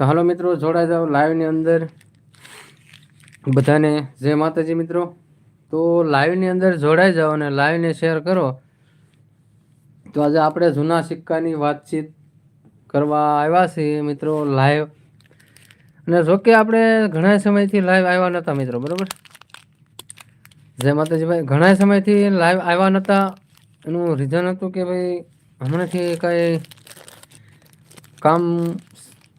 તો હાલો મિત્રો, જોડાઈ જાઓ લાઈવની અંદર. બધાને જય માતાજી મિત્રો. તો લાઈવની અંદર જોડાઈ જાઓ અને લાઈવને શેર કરો. તો આજે આપણે જૂના સિક્કાની વાતચીત કરવા આવ્યા છીએ મિત્રો લાઈવ અને જોકે આપણે ઘણા સમયથી લાઈવ આવ્યા નહોતા મિત્રો, બરાબર? જય માતાજી ભાઈ, ઘણા સમયથી લાઈવ આવ્યા નહોતા એનું રીઝન હતું કે ભાઈ હમણાંથી કાંઈ કામ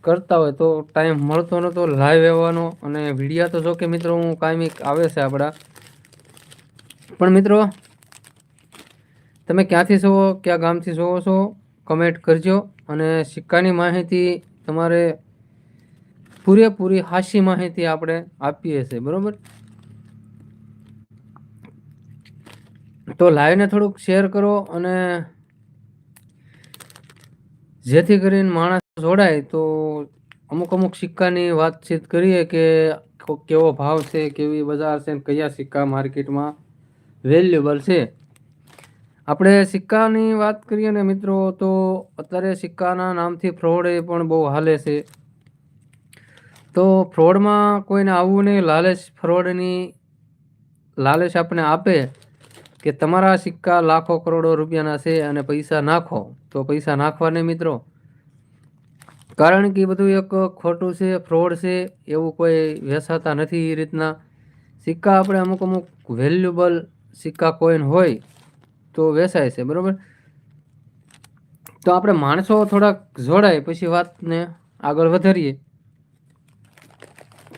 કરતા હોય તો ટાઈમ મળતો નહોતો લાઈવ આવવાનો. અને વિડીયા તો જો કે મિત્રો હું કાયમી આવે છે આપણા પણ મિત્રો, તમે ક્યાંથી છો કયા ગામથી જોવો છો કમેન્ટ કરજો. અને સિક્કાની માહિતી તમારે પૂરેપૂરી હાસી માહિતી આપણે આપીએ છીએ, બરાબર? તો લાઈવને થોડુંક શેર કરો અને જેથી કરીને માણસ જોડાય, તો અમુક અમુક સિક્કાની વાતચીત કરીએ કે કેવો ભાવ છે, કેવી બજાર છે કયા સિક્કા માર્કેટમાં વેલ્યુબલ છે. આપણે સિક્કાની વાત કરીએ ને મિત્રો, તો અત્યારે સિક્કાના નામથી ફ્રોડ એ પણ બહુ હાલે છે. તો ફ્રોડમાં કોઈને આવવું નહીં, લાલચ ફ્રોડની લાલચ આપણે આપે કે તમારા સિક્કા લાખો કરોડો રૂપિયાના છે અને પૈસા નાખો. તો પૈસા નાખવા નહીં મિત્રો કારણ કે બધું એક ખોટું છે ફ્રોડ છે, એવું કોઈ વેસાતા નથી એ રીતના. સિક્કા આપણે અમુક અમુક વેલ્યુબલ સિક્કા કોઈન હોય તો વેચાય છે, બરાબર? તો આપણે માણસો થોડાક જોડાય, પછી વાતને આગળ વધારીએ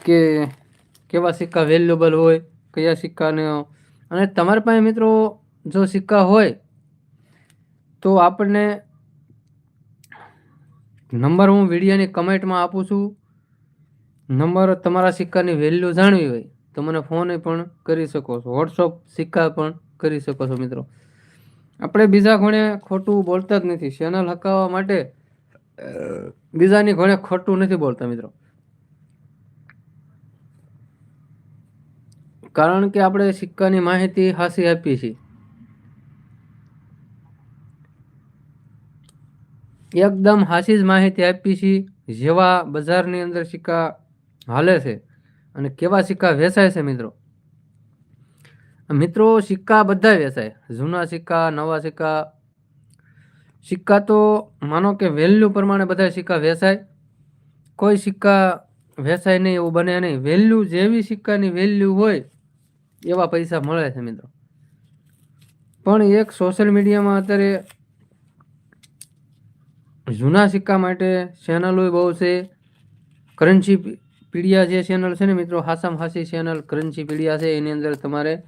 કે કેવા સિક્કા વેલ્યુબલ હોય, કયા સિક્કાને અને તમારા પાસે મિત્રો જો સિક્કા હોય તો આપણને નંબર હું વિડીયોની કમેન્ટમાં આપું છું. નંબર તમારા સિક્કાની વેલ્યુ જાણવી હોય તો મને ફોન પણ કરી શકો છો. વોટ્સઅપ સિક્કા પણ કરી શકો છો મિત્રો. આપણે બીજા ઘણે ખોટું બોલતા જ નથી. ચેનલ હકાવવા માટે બીજાની ઘણે ખોટું નથી બોલતા મિત્રો. કારણ કે આપણે સિક્કાની માહિતી હાસી આપીએ છીએ. એકદમ હાસી જ માહિતી આપી છીએ જેવા બજારની અંદર સિક્કા હાલે છે અને કેવા સિક્કા વેચાય છે મિત્રો? મિત્રો, સિક્કા બધા વેચાય. જૂના સિક્કા, નવા સિક્કા. સિક્કા તો માનો કે વેલ્યુ પ્રમાણે બધા સિક્કા વેચાય. કોઈ સિક્કા વેચાય નહીં, એવું બને નહીં. વેલ્યુ જેવી સિક્કાની વેલ્યુ હોય, એવા પૈસા મળે છે મિત્રો. પણ એક સોશિયલ મીડિયામાં અત્યારે જૂના સિક્કા માટે ચેનલો બહુ છે. કરન્સી પીડિયા જે ચેનલ છે ને મિત્રો, હાસામ હાસી ચેનલ કરન્સી પીડિયા છે, એની અંદર તમારે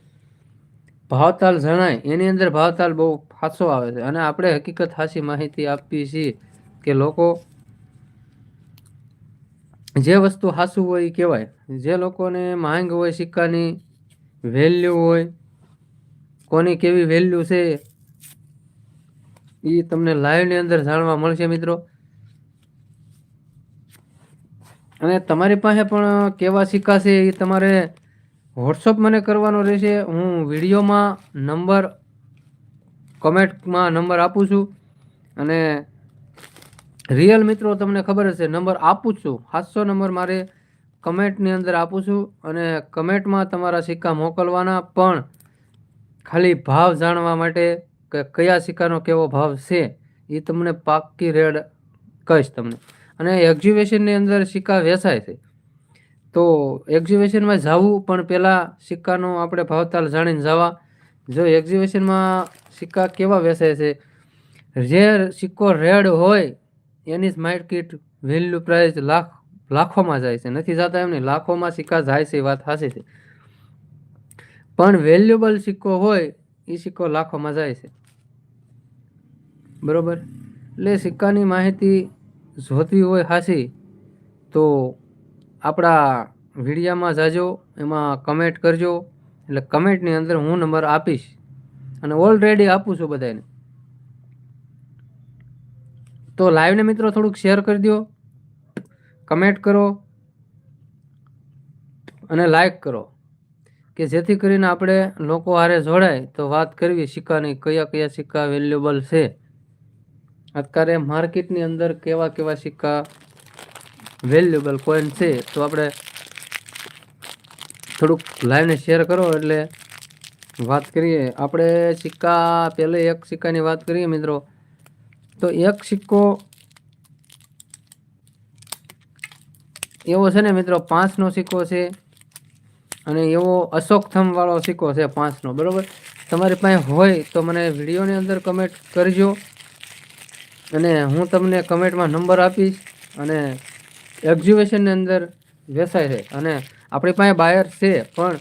ભાવતાલ જણાય, એની અંદર ભાવતાલ બહુ ફાસો આવે છે. અને આપણે હકીકત હાસી માહિતી આપીએ છીએ કે લોકો જે વસ્તુ હાસું હોય એ કહેવાય. જે લોકોને માંગ હોય સિક્કાની વેલ્યુ હોય, કોની કેવી વેલ્યુ છે એ તમને લાઈવની અંદર જાણવા મળશે મિત્રો. અને તમારી પાસે પણ કેવા સિક્કા છે એ તમારે વોટ્સઅપ મને કરવાનો રહેશે. હું વિડીયોમાં નંબર કમેન્ટમાં નંબર આપું છું. અને રિયલ મિત્રો તમને ખબર હશે નંબર આપું છું. સાતસો નંબર મારે કમેન્ટની અંદર આપું છું. અને કમેન્ટમાં તમારા સિક્કા મોકલવાના પણ ખાલી ભાવ જાણવા માટે કે કયા સિક્કાનો કેવો ભાવ છે એ તમને પાક્કી રેડ કહીશ તમને. અને એક્ઝિબિશનની અંદર સિક્કા વેચાય છે. તો એક્ઝિબિશનમાં જવું, પણ પહેલાં સિક્કાનો આપણે ભાવતાલ જાણીને જવા. જો એક્ઝિબિશનમાં સિક્કા કેવા વેચાય છે, જે સિક્કો રેડ હોય, એની જ માર્કેટ વેલ્યુ પ્રાઇસ લાખ, લાખોમાં જાય છે. નથી જતા એમ નહીં, લાખોમાં સિક્કા જાય છે, એ વાત સાચી છે. પણ વેલ્યુબલ સિક્કો હોય એ સિક્કો લાખોમાં જાય છે. બરોબર? એટલે સિક્કાની માહિતી જોતી હોય હાસી, તો આપણા વિડીયામાં જાજો, એમાં કમેન્ટ કરજો. એટલે કમેન્ટની અંદર હું નંબર આપીશ અને ઓલરેડી આપું છું બધાને તો લાઈવને મિત્રો થોડુંક શેર કરી દો કમેન્ટ કરો અને લાઈક કરો. કે જેથી કરીને આપણે લોકો હારે જોડાય તો વાત કરવી સિક્કાની કયા કયા સિક્કા વેલ્યુબલ છે. અત્યારે માર્કેટની અંદર કેવા કેવા સિક્કા વેલ્યુએબલ કોઈન છે, તો આપણે થોડુંક લાઈવને શેર કરો એટલે વાત કરીએ. આપણે સિક્કા, પહેલે એક સિક્કાની વાત કરીએ મિત્રો. તો એક સિક્કો એવો છે ને મિત્રો, પાંચનો સિક્કો છે અને એવો અશોક થંભવાળો સિક્કો છે પાંચનો. બરાબર? તમારી પાસે હોય તો મને વિડીયોની અંદર કમેન્ટ કરજો. અને હું તમને કમેન્ટમાં નંબર આપીશ અને એક્ઝિબિશનની અંદર વેચાય છે અને આપણી પાસે બાયર છે, પણ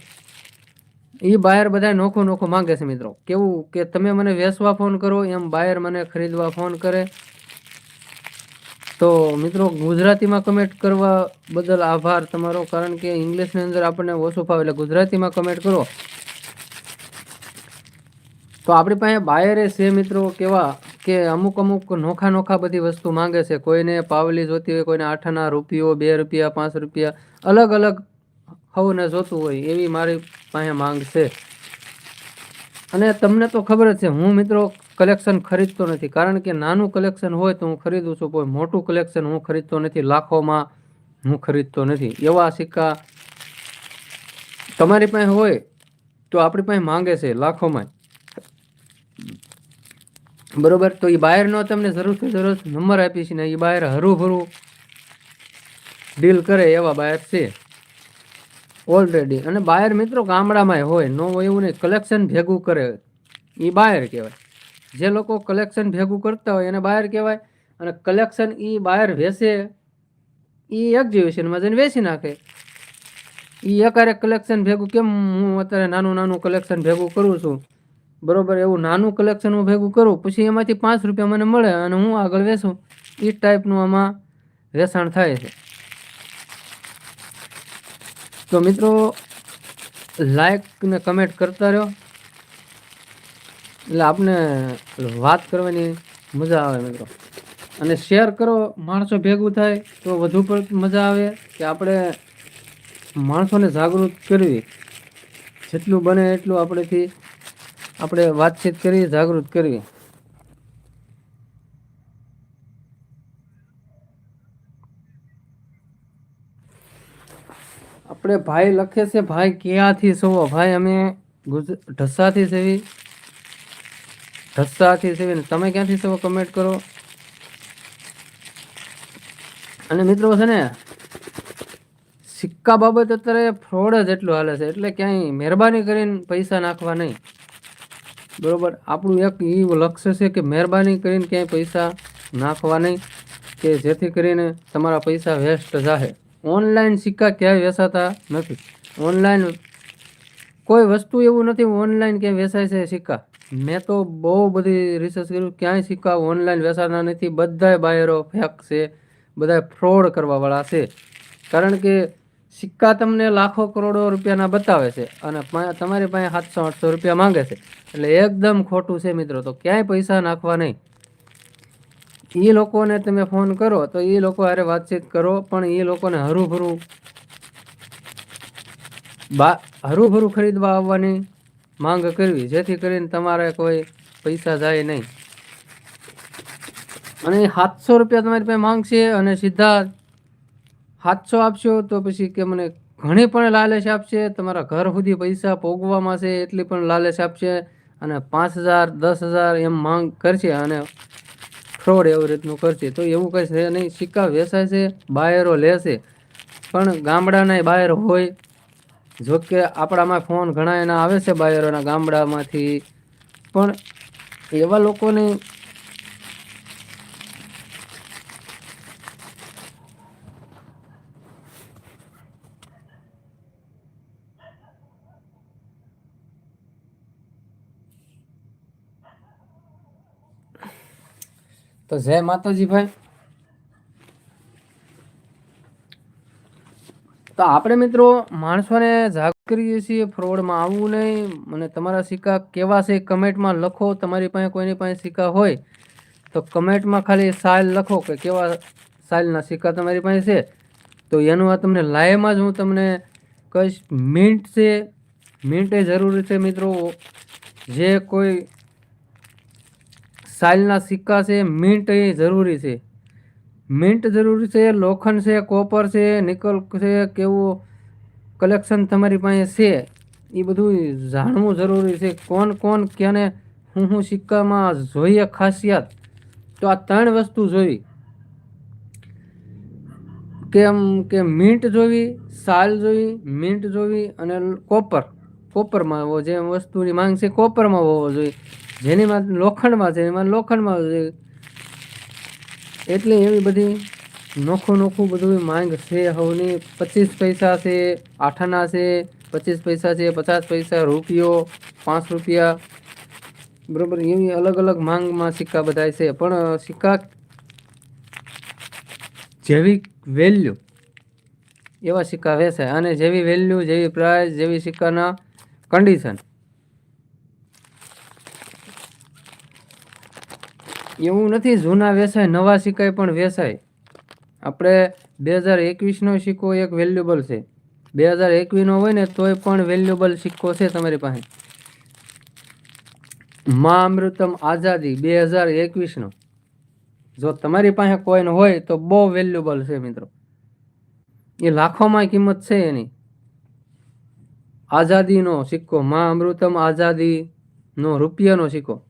એ બાયર બધા નોખો નોખો માંગે છે મિત્રો. કેવું કે તમે મને વેચવા ફોન કરો, એમ બાયર મને ખરીદવા ફોન કરે. તો મિત્રો, ગુજરાતીમાં કમેન્ટ કરવા બદલ આભાર તમારો, કારણ કે ઇંગ્લિશની અંદર આપણને ઓછું ફાવે એટલે ગુજરાતીમાં કમેન્ટ કરો. તો આપણી પાસે બાયરે છે મિત્રો, કેવા કે અમુક અમુક નોખા નોખા બધી વસ્તુ માંગે છે. કોઈને પાવલી જોતી હોય, કોઈને આઠાના રૂપિયો, બે રૂપિયા, પાંચ રૂપિયા, અલગ અલગ હવને જોતું હોય એવી મારી પાસે માંગ છે. અને તમને તો ખબર જ છે, હું મિત્રો કલેક્શન ખરીદતો નથી. કારણ કે નાનું કલેક્શન હોય તો હું ખરીદું છું કોઈ મોટું કલેક્શન હું ખરીદતો નથી. લાખોમાં હું ખરીદતો નથી. એવા સિક્કા તમારી પાસે હોય તો આપણી પાસે માંગે છે લાખોમાં. બરોબર? તો એ બાયરનો તમને જરૂરથી જરૂર નંબર આપીશ ને એ બાયર હરું ડીલ કરે એવા બાયર છે. ઓલરેડી અને બાયર મિત્રો ગામડામાં હોય, ન હોય એવું નહીં. કલેક્શન ભેગું કરે. એ બાયર કહેવાય. જે લોકો કલેક્શન ભેગું કરતા હોય એને બાયર કહેવાય. અને કલેક્શન એ બાયર વેચે. એ એક્ઝિબિશનમાં જઈને વેચી નાખે. એ એકારે કલેક્શન ભેગું કેમ? હું અત્યારે નાનું નાનું કલેક્શન ભેગું કરું છું. બરોબર, એવું નાનું કલેક્શન હું ભેગું કરું, પછી એમાંથી પાંચ રૂપિયા મને મળે અને હું આગળ વેચું. એ ટાઈપનું આમાં વેચાણ થાય છે. તો મિત્રો લાઈક ને કમેન્ટ કરતા રહો એટલે આપને વાત કરવાની મજા આવે મિત્રો. અને શેર કરો, માણસો ભેગું થાય તો વધુ પડતી મજા આવે કે આપણે માણસોને જાગૃત કરવી. જેટલું બને એટલું આપણેથી આપણે વાતચીત કરી જાગૃત કરવી આપણે ભાઈ લખે છે, ભાઈ ક્યાંથી સોવો ભાઈ અમે ગુજ ઢસાથી સેવી ઢસાથી સેવી તમે ક્યાંથી સવો કમેન્ટ કરો. અને મિત્રો છે ને, સિક્કા બાબત અત્યારે ફ્રોડ જ એટલું હાલે છે. એટલે ક્યાંય મહેરબાની કરીને પૈસા નાખવા નહીં. બરોબર? આપણું એક એ લક્ષ્ય છે કે મહેરબાની કરીને ક્યાંય પૈસા નાખવા નહીં, કે જેથી કરીને તમારા પૈસા વેસ્ટ જાહે. ઓનલાઈન સિક્કા ક્યાંય વેચાતા નથી. ઓનલાઈન કોઈ વસ્તુ એવું નથી, ઓનલાઈન ક્યાંય વેચાય છે સિક્કા. મેં તો બહુ બધી રિસર્ચ કર્યું, ક્યાંય સિક્કા ઓનલાઈન વેચાતા નથી. બધાય બાયરો ફેક છે બધા ફ્રોડ કરવાવાળા છે. કારણ કે સિક્કા તમને લાખો કરોડો રૂપિયાના બતાવે છે અને તમારી પાસે સાતસો, આઠસો રૂપિયા માંગે છે. એટલે એકદમ ખોટું છે મિત્રો, તો ક્યાંય પૈસા નાખવા નહીં. એ લોકોને તમે ફોન કરો, તો એ લોકો હારે વાતચીત કરો, પણ એ લોકોને હરુભરું બા, હરુભરું ખરીદવા આવવાની માંગ કરવી, જેથી કરીને તમારે કોઈ પૈસા જાય નહીં. અને સાતસો રૂપિયા તમારી પાસે માંગશે અને સીધા સાતસો આપશો, તો પછી કે મને ઘણી પણ લાલચ આપશે, તમારા ઘર સુધી પૈસા ભોગવામાં છે, એટલી પણ લાલચ આપશે અને પાંચ હજાર, દસ હજાર એમ માંગ કરશે અને ફ્રોડ એવી રીતનું કરશે. તો એવું કંઈ છે નહીં. સિક્કા વેચાય છે, બાયરો લેશે પણ ગામડાના બાયર હોય. જો કે આપણામાં ફોન ઘણા એના આવે છે બાયરોના ગામડામાંથી. પણ એવા લોકોને તો જય માતાજી ભાઈ તો આપણે મિત્રો માણસોને જાગૃત કરીએ છીએ ફ્રોડમાં આવવું નહીં. અને તમારા સિક્કા કેવા છે કમેન્ટમાં લખો. તમારી પાસે કોઈની પાસે સિક્કા હોય તો કમેન્ટમાં ખાલી સાઇલ લખો કે કેવા સાઇલના સિક્કા તમારી પાસે છે. તો એનું આ તમને લાઈવમાં જ હું તમને કહીશ. મિન્ટ છે. મિન્ટ એ જરૂરી છે મિત્રો. જે કોઈ સાલના સિક્કા છે મિન્ટ એ જરૂરી છે. મિન્ટ જરૂરી છે, લોખંડ છે, કોપર છે, નિકલ છે, કેવું કલેક્શન તમારી પાસે છે, એ બધું જાણવું જરૂરી છે. કોણ કોણ ક્યાંને હું હું સિક્કામાં જોઈએ ખાસિયત? તો આ ત્રણ વસ્તુ જોઈ. કેમ કે મિન્ટ જોવી સાલ જોવી મિન્ટ જોવી અને કોપર. કોપરમાં હોવો જે વસ્તુની માંગ છે, કોપરમાં હોવો જોઈએ. જેની માં લોખંડમાં છે, એમાં લોખંડમાં છે. એટલે એવી બધી નોખું નોખું બધું માંગ છે, હવની પચીસ પૈસા છે, આઠાના છે, પચીસ પૈસા છે, પચાસ પૈસા રૂપિયો, પાંચ રૂપિયા. બરોબર, એવી અલગ અલગ માંગમાં સિક્કા બધા છે, પણ સિક્કા જેવી વેલ્યુ એવા સિક્કા વેચાય. અને જેવી વેલ્યુ, જેવી પ્રાઇસ જેવી સિક્કાના કન્ડિશન એવું નથી, જૂના વેચાય નવા સિક્કાય પણ વેચાય આપણે બે હજાર એકવીસનો સિક્કો એક વેલ્યુબલ છે. બે હજાર એકવીસનો હોય ને, તોય પણ વેલ્યુબલ સિક્કો છે તમારી પાસે. મા અમૃતમ આઝાદી બે હજાર એકવીસનો. જો તમારી પાસે કોઈન હોય, તો બહુ વેલ્યુબલ છે મિત્રો. એ લાખોમાં કિંમત છે એની. આઝાદીનો સિક્કો, મા અમૃતમ આઝાદીનો રૂપિયાનો સિક્કો.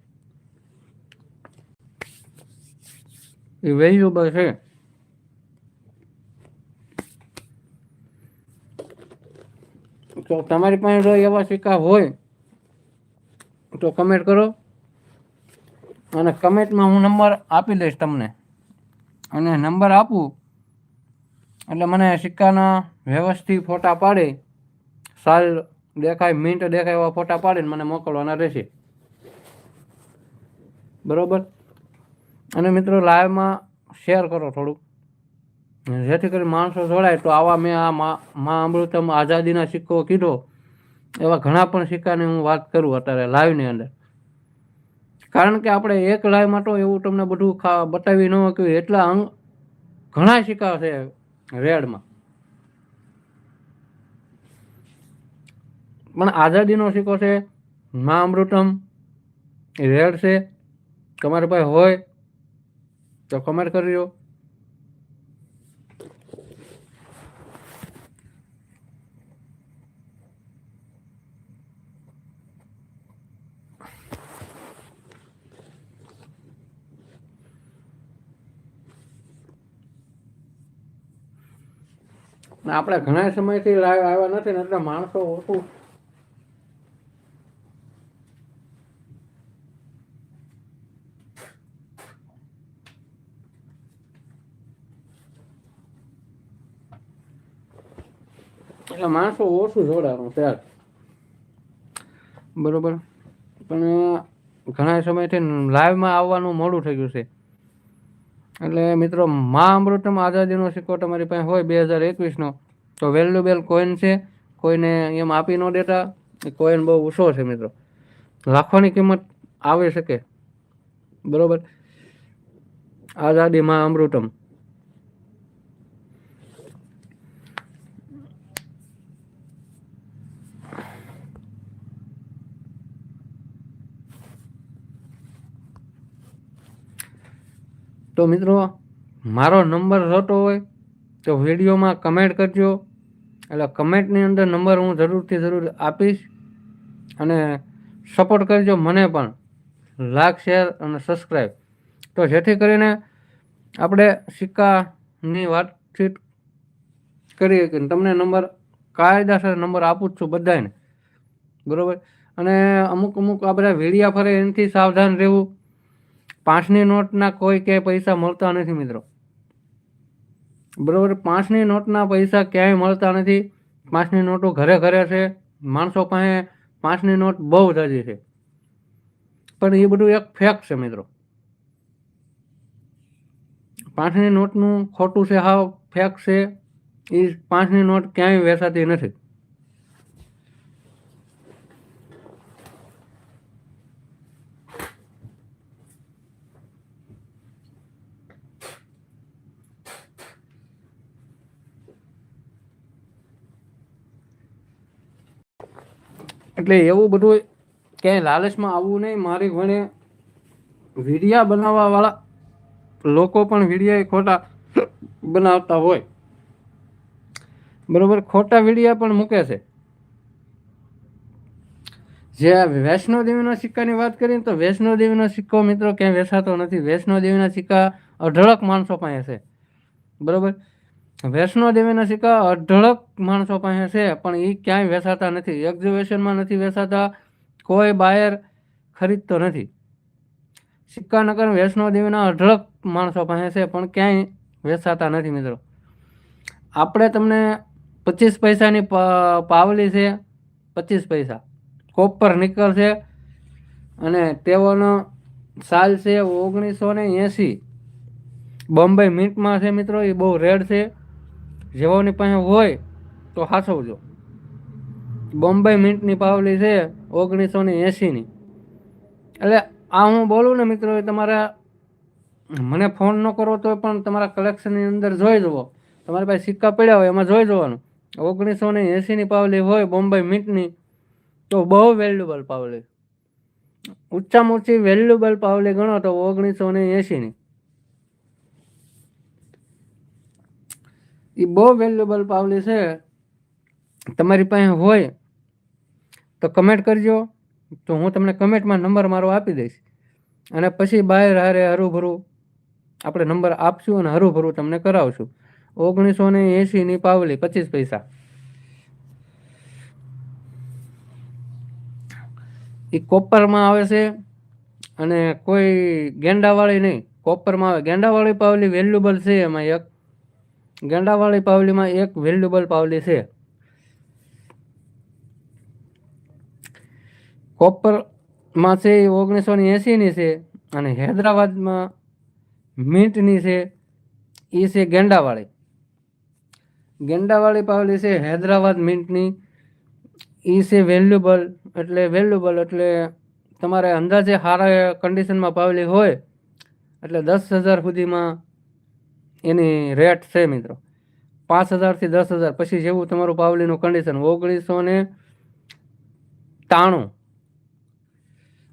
એ વેલ્યુબલ છે. તો તમારી પાસે જો એવા સિક્કા હોય, તો કમેન્ટ કરો. અને કમેન્ટમાં હું નંબર આપી દઈશ તમને. અને નંબર આપું, એટલે મને સિક્કાના વ્યવસ્થિત ફોટા પાડી, સાલ દેખાય મિન્ટ દેખાય એવા ફોટા પાડીને મને મોકલવાના રહેશે. બરોબર? અને મિત્રો લાઈવમાં શેર કરો થોડુંક. જેથી કરી માણસો જોડાય. તો આવા મેં આ મા અમૃતમ આઝાદીના સિક્કો કીધો. એવા ઘણા પણ સિક્કાની હું વાત કરું અત્યારે લાઈવની અંદર. કારણ કે આપણે એક લાઈવમાં તો એવું તમને બધું બતાવી ન શક્યું એટલા અંગ ઘણા સિક્કા છે રેડમાં પણ આઝાદીનો સિક્કો છે, મા અમૃતમ રેડ છે. તમારી પાસે હોય તો કમેન્ટ કર્યો આપણે ઘણા સમયથી આવ્યા નથી ને એટલે માણસો ઓછું માણસો ઓછું જોડાણું ત્યાર. બરોબર. પણ ઘણા સમયથી લાઈવમાં આવવાનું મોડું થઈ ગયું છે. એટલે મિત્રો મા અમૃતમ આઝાદીનો સિક્કો તમારી પાસે હોય બે હજાર એકવીસનો તો વેલ્યુબેલ કોઈન છે? કોઈને એમ આપી ન દેતા? એ કોઈન બહુ ઓછો છે મિત્રો. લાખોની કિંમત આવી શકે. બરોબર? આઝાદી મા અમૃતમ. તો મિત્રો, મારો નંબર જોતો હોય તો વિડીયોમાં કમેન્ટ કરજો. એટલે કમેન્ટની અંદર નંબર હું જરૂરથી જરૂર આપીશ. અને સપોર્ટ કરજો મને પણ. લાઈક શેર અને સબસ્ક્રાઈબ તો જેથી કરીને આપણે સિક્કાની વાતચીત કરીએ કે તમને નંબર, કાયદાસર નંબર આપું જ છું બધાને બરાબર? અને અમુક અમુક આ બધા વેડિયા ફરે એનાથી સાવધાન રહેવું. પાંચની નોટના કોઈ ક્યાંય પૈસા મળતા નથી મિત્રો. બરાબર, પાંચની નોટના પૈસા ક્યાંય મળતા નથી. પાંચની નોટો ઘરે ઘરે છે. માણસો પાસે પાંચની નોટ બહુ જાજી છે. પણ એ બધું એક ફેક છે મિત્રો. પાંચની નોટનું ખોટું છે, હાવ ફેક છે. એ પાંચની નોટ ક્યાંય વેચાતી નથી. એટલે એવું બધું ક્યાંય લાલચમાં આવવું નહીં. મારી ઘણે વીડિયા બનાવવા વાળા લોકો પણ વીડિયા ખોટા બનાવતા હોય. બરોબર, ખોટા વીડિયા પણ મૂકે છે. જે વૈષ્ણોદેવીના સિક્કાની વાત કરીએ તો વૈષ્ણોદેવીનો સિક્કો મિત્રો ક્યાંય વેસાતો નથી. વૈષ્ણોદેવીના સિક્કા અઢળક માણસો પાસે છે. બરોબર? વૈષ્ણોદેવીના સિક્કા અઢળક માણસો પાસે છે, પણ એ ક્યાંય વેચાતા નથી. એક્ઝિબિશનમાં નથી વેચાતા, કોઈ બાયર ખરીદતો નથી. સિક્કા નગર વૈષ્ણોદેવીના અઢળક માણસો પાસે છે, પણ ક્યાંય વેચાતા નથી મિત્રો. આપણે તમને પચીસ પૈસાની પાવલી છે, પચીસ પૈસા. કોપર નિકલ છે અને તેઓનો સાલ છે ઓગણીસો ને એંસી બોમ્બે મિન્ટમાં છે મિત્રો એ બહુ રેડ છે. જેઓની પાસે હોય તો હાસવજો બોમ્બે મિન્ટની પાવલી છે ઓગણીસો ને એંસીની એટલે આ હું બોલું ને મિત્રો તમારા મને ફોન ન કરો તો પણ તમારા કલેક્શનની અંદર જોઈ જુઓ. તમારી પાસે સિક્કા પડ્યા હોય એમાં જોઈ જવાનું. ઓગણીસો ને એંસીની પાવલી હોય બોમ્બે મિન્ટની તો બહુ વેલ્યુબલ પાવલી. ઊંચામાં ઊંચી વેલ્યુબલ પાવલી ગણો તો ઓગણીસો ને એંસીની એ બહુ વેલ્યુબલ પાવલી છે. તમારી પાસે હોય તો કમેન્ટ કરજો. તો હું તમને કમેન્ટમાં નંબર મારો આપી દઈશ. અને પછી બહાર હારે હરુભરું આપણે નંબર આપશું અને હરુભરું તમને કરાવશું. ઓગણીસો ને એંસીની પાવલી પચીસ પૈસા. એ કોપરમાં આવે છે અને કોઈ ગેંડાવાળી નહીં. કોપરમાં આવે. ગેંડાવાળી પાવલી વેલ્યુબલ છે એમાં એક. ગેંડાવાળી પાવલીમાં એક વેલ્યુબલ પાવલી છે. કોપરમાં છે એ ઓગણીસો ને એંસીની છે અને હૈદરાબાદમાં મીટની છે એ છે ગેંડાવાળી. ગેંડાવાળી પાવલી છે હૈદરાબાદ મિન્ટની એ છે વેલ્યુબલ એટલે વેલ્યુબલ એટલે તમારે અંદાજે સારા કન્ડિશનમાં પાવલી હોય એટલે દસ હજાર સુધીમાં એની રેટ છે મિત્રો. પાંચ હજારથી દસ હજાર. પછી જેવું તમારું પાવલીનું કન્ડિશન ઓગણીસો ને ત્રાણું.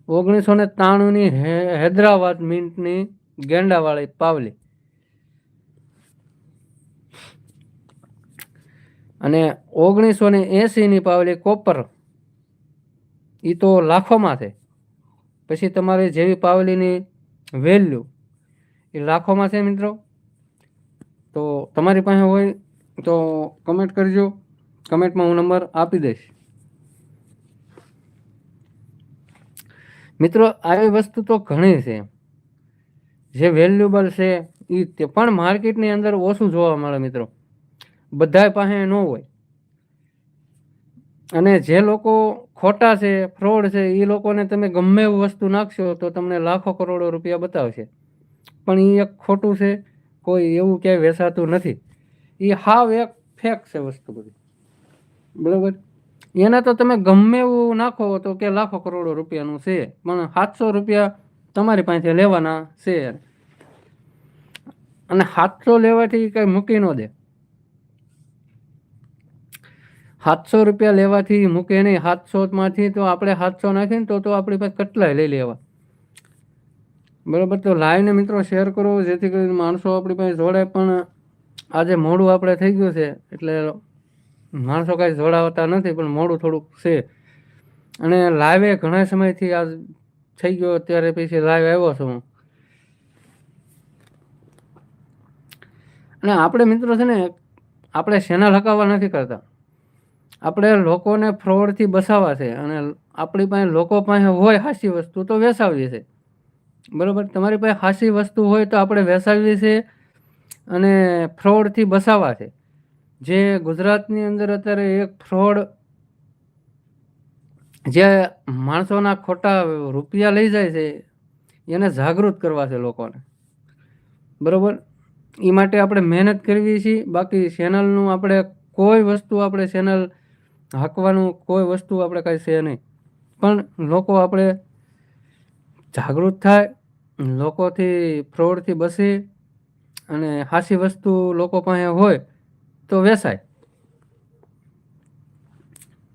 ઓગણીસો ને તાણુંની હૈદરાબાદ મિન્ટની ગેંડાવાળી પાવલી. અને ઓગણીસો ને એંસીની પાવલી કોપર. એ તો લાખોમાં છે. પછી તમારી જેવી પાવલીની વેલ્યુ એ લાખોમાં છે મિત્રો? તો તમારી પાસે હોય તો કમેન્ટ કરજો. કમેન્ટમાં હું નંબર આપી દઈશ. મિત્રો, આવી વસ્તુ તો ઘણી છે. જે વેલ્યુબલ છે એ તે પણ માર્કેટની અંદર ઓછું જોવા મળે મિત્રો. બધાય પાસે ન હોય. અને જે લોકો ખોટા છે ફ્રોડ છે એ લોકોને તમે ગમે એવું વસ્તુ નાખશો તો તમને લાખો કરોડો રૂપિયા બતાવશે. પણ એ એક ખોટું છે કોઈ એવું ક્યાંય વેચાતું નથી. એ હાવ એક ફેક છે વસ્તુ બધી. બરાબર? એના તો તમે ગમે એવું નાખો તો કે લાખો કરોડો રૂપિયાનું છે, પણ સાતસો રૂપિયા તમારી પાસે લેવાના છે. અને સાતસો લેવાથી કઈ મૂકી ન દે. સાતસો રૂપિયા લેવાથી મૂકે નહીં સાતસો માંથી તો આપણે સાતસો નાખીને તો તો આપણી પાસે કેટલાય લઈ લેવા. બરોબર, તો લાઈવને મિત્રો શેર કરો, જેથી કરીને માણસો આપણી પાસે જોડે પણ આજે મોડું આપણે થઈ ગયું છે, એટલે માણસો કાંઈ જોડાવતા નથી, પણ મોડું થોડુંક છે. અને લાઈવે ઘણા સમયથી આજ થઈ ગયો, અત્યારે પછી લાઈવ આવ્યો છું હું. અને આપણે મિત્રો છે ને, આપણે સેના લકાવવા નથી કરતા. આપણે લોકોને ફ્રોડથી બસાવવા છે, અને આપણી પાસે લોકો પાસે હોય હાસી વસ્તુ તો વેસાવીએ છે. બરોબર? તમારી પાસે હાસી વસ્તુ હોય તો આપણે વેસાવી છે અને ફ્રોડથી બસાવવા છે. જે ગુજરાતની અંદર અત્યારે એક ફ્રોડ જે માણસોના ખોટા રૂપિયા લઈ જાય છે, એને જાગૃત કરવા છે લોકોને. બરાબર? એ માટે આપણે મહેનત કરવી છીએ બાકી ચેનલનું આપણે કોઈ વસ્તુ આપણે ચેનલ હાંકવાનું કોઈ વસ્તુ આપણે કાંઈ છે નહીં. પણ લોકો આપણે જાગૃત થાય લોકોથી ફ્રોડથી બસી અને હાસી વસ્તુ લોકો પાસે હોય તો વેચાય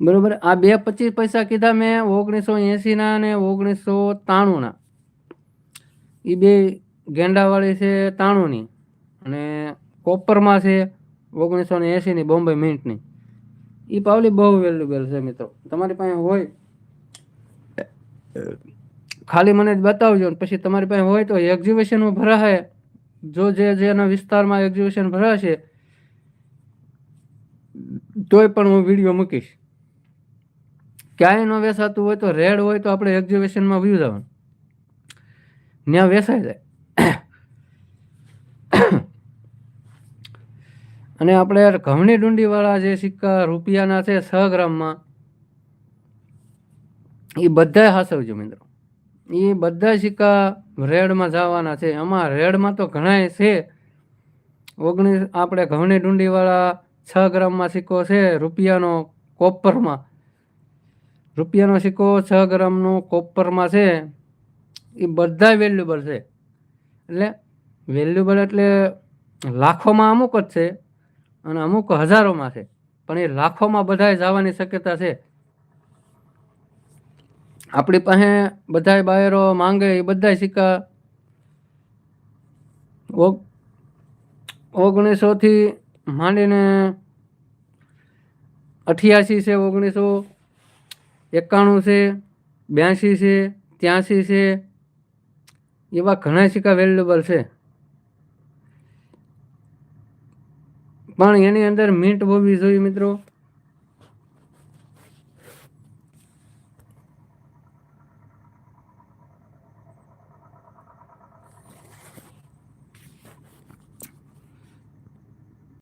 બરોબર? આ બે પચીસ પૈસા કીધા મેં, ઓગણીસો એંસીના અને ઓગણીસો ત્રાણુંના. એ બે ગેંડાવાળી છે ત્રાણુંની અને કોપરમાં છે ઓગણીસો ને એંસીની બોમ્બે મિન્ટની. એ પાવલી બહુ વેલ્યુબલ છે મિત્રો. તમારી પાસે હોય? ખાલી મને જ બતાવજો ને પછી તમારી પાસે હોય તો એક્ઝિબિશનમાં ભરાશે. જો જે જેના વિસ્તારમાં એક્ઝિબિશન ભરાશે, તોય પણ હું વીડિયો મૂકીશ. ક્યાંય ન વેસાતું હોય તો રેડ હોય તો આપણે એક્ઝિબિશનમાં વ્યૂ જવાનું. ત્યાં વેસાઈ જાય. અને આપણે ઘઉંની ડુંડીવાળા જે સિક્કા રૂપિયાના છે છ ગ્રામમાં, એ બધા હાસવજો મિત્રો. એ બધા સિક્કા રેડમાં જવાના છે. આમાં રેડમાં તો ઘણાય છે. ઓગણીસ, આપણે ઘઉંની ડુંડીવાળા છ ગ્રામમાં સિક્કો છે, રૂપિયાનો કોપરમાં. રૂપિયાનો સિક્કો છ ગ્રામનો કોપરમાં છે. એ બધા વેલ્યુબલ છે. એટલે વેલ્યુબલ એટલે લાખોમાં અમુક જ છે અને અમુક હજારોમાં છે. પણ એ લાખોમાં બધાય જવાની શક્યતા છે. આપણી પાસે બધાય બાયરો માંગે એ બધાય સિક્કા. ઓગ- ઓગણીસોથી માંડીને અઠ્યાસી છે ઓગણીસો. એકાણું છે, બ્યાસી છે, ત્યાંસી છે. એવા ઘણા સિક્કા વેલ્યુબલ છે. પણ એની અંદર મિન્ટ હોવી જોઈએ મિત્રો.